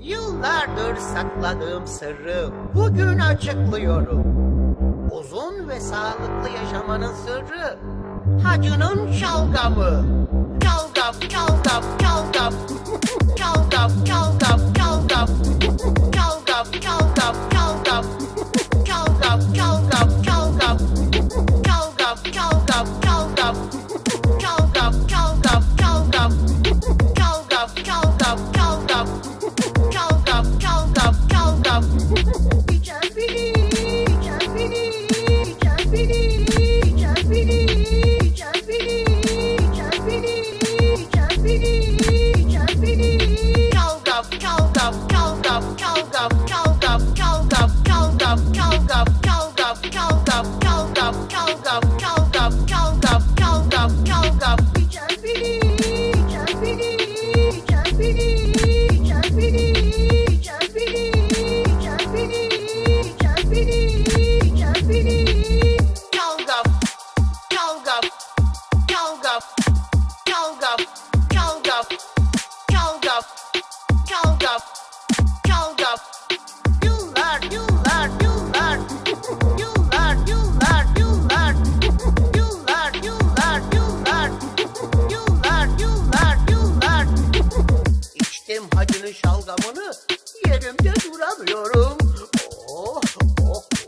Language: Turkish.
Yıllardır sakladığım sırrı bugün açıklıyorum. Uzun ve sağlıklı yaşamanın sırrı hacının şalgamı. Şalgam, şalgam, şalgam. Şalgam, şalgam, şalgam. Şalgam, şalgam, şalgam. Şalgam, şalgam. go. Hacının şalgamını yerimde duramıyorum. Oh, oh, oh.